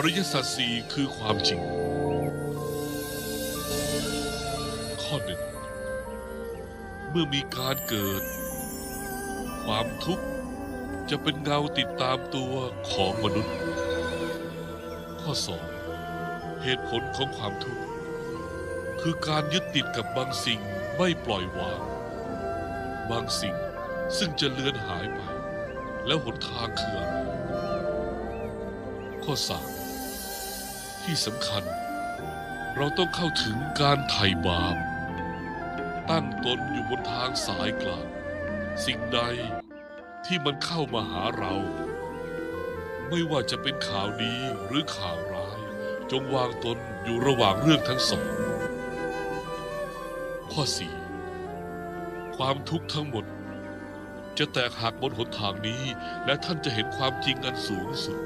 อริยสัจสี่คือความจริง ข้อหนึ่ง เมื่อมีการเกิด ความทุกข์จะเป็นเงาติดตามตัวของมนุษย์ ข้อสอง เหตุผลของความทุกข์ คือการยึดติดกับบางสิ่งไม่ปล่อยวาง บางสิ่งซึ่งจะเลือนหายไป แล้วหนทางคืออะไรข้อสาม ที่สำคัญ เราต้องเข้าถึงการไถ่บาป ตั้งตนอยู่บนทางสายกลาง สิ่งใดที่มันเข้ามาหาเรา ไม่ว่าจะเป็นข่าวดีหรือข่าวร้าย จงวางตนอยู่ระหว่างเรื่องทั้งสอง ข้อสี่ความทุกข์ทั้งหมด จะแตกหักบนหนทางนี้และท่านจะเห็นความจริงอันสูงสุด